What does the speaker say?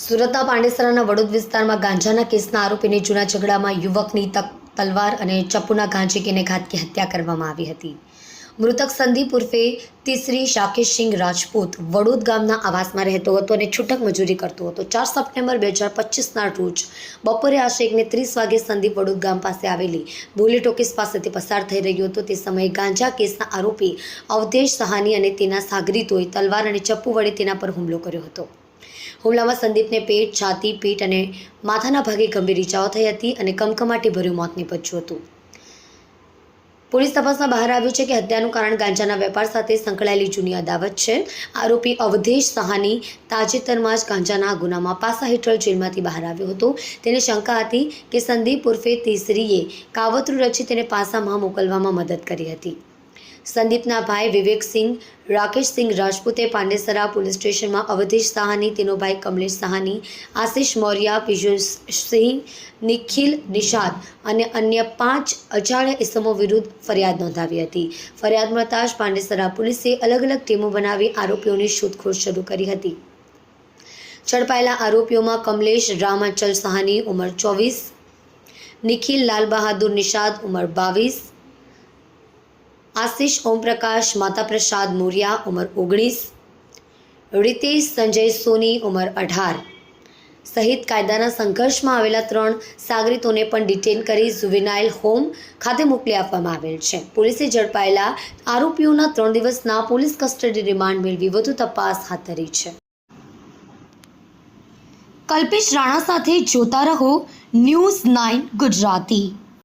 સુરતના પાંડેસરાના વડોદ વિસ્તારમાં ગાંજાના કેસના આરોપીને જૂના ઝઘડામાં યુવકની તક, તલવાર અને ચપ્પુના ગાંજીકીને ઘાતકી હત્યા કરવામાં આવી હતી. મૃતક સંદીપ ઉર્ફે તીસરી શાકેશસિંહ રાજપૂત વડોદ ગામના આવાસમાં રહેતો હતો અને છૂટક મજૂરી કરતો હતો. ચાર સપ્ટેમ્બર બે હજાર પચીસના રોજ બપોરે આશરે એકને ત્રીસ વાગે સંદીપ વડોદ ગામ પાસે આવેલી બોલી ટોકીસ પાસેથી પસાર થઈ રહ્યો હતો. તે સમયે ગાંજા કેસના આરોપી અવધેશ સહાની અને તેના સાગરીતોએ તલવાર અને ચપ્પુ વડે તેના પર હુમલો કર્યો હતો. હુમલામાં સંદીપને પેટ, છાતી, પીઠ અને માથાના ભાગે ગંભીર ઇજાઓ થઈ હતી અને કમકમાટી ભર્યું મોત નીપજ્યું હતું. પોલીસ તપાસમાં બહાર આવ્યું છે કે હત્યાનું કારણ ગાંજાના વેપાર સાથે સંકળાયેલી જૂની અદાવત છે. આરોપી અવધેશ સહાની તાજેતરમાં જ ગાંજાના ગુનામાં પાસા હેઠળ જેલમાંથી બહાર આવ્યો હતો. તેને શંકા હતી કે સંદીપ ઉર્ફે તીસરીએ કાવતરું રચી તેને પાસામાં મોકલવામાં મદદ કરી હતી. સંદીપના ભાઈ વિવેકસિંહ, રાકેશસિંહ રાજપૂતે પાંડેસરા પોલીસ સ્ટેશનમાં અવધેશ સાહાની તેનો ભાઈ કમલેશ સાહાની, આશિષ મૌર્યા પિયુષ સિંહ નિખિલ નિષાદ અને અન્ય પાંચ અજાણ્યા ઇસમો વિરુદ્ધ ફરિયાદ નોંધાવી હતી. ફરિયાદ મળતા જ પાંડેસરા પોલીસે અલગ અલગ ટીમો બનાવી આરોપીઓની શોધખોળ શરૂ કરી હતી. ઝડપાયેલા આરોપીઓમાં કમલેશ, રામાચલ સાહાની ઉંમર ચોવીસ, નિખિલ લાલ બહાદુર નિષાદ ઉંમર બાવીસ આશિષ ઓમપ્રકાશ માતા પ્રસાદ મોરિયા, ઉંમર ઓગણીસ, રિતેશ, સંજય સોની, ઉંમર અઢાર. સહિત કાયદાના સંઘર્ષમાં આવેલા ત્રણ સાગરીતોને પણ ડિટેન કરી ઝુવિનાઇલ હોમ ખાતે મોકલી આપવામાં આવેલ છે. પોલીસે ઝડપાયેલા આરોપીઓના ત્રણ દિવસના પોલીસ કસ્ટડી રિમાન્ડ મેળવી વધુ તપાસ હાથ ધરી છે. કલ્પેશ રાણા સાથે જોતા રહો ન્યૂઝ નાઇન ગુજરાતી.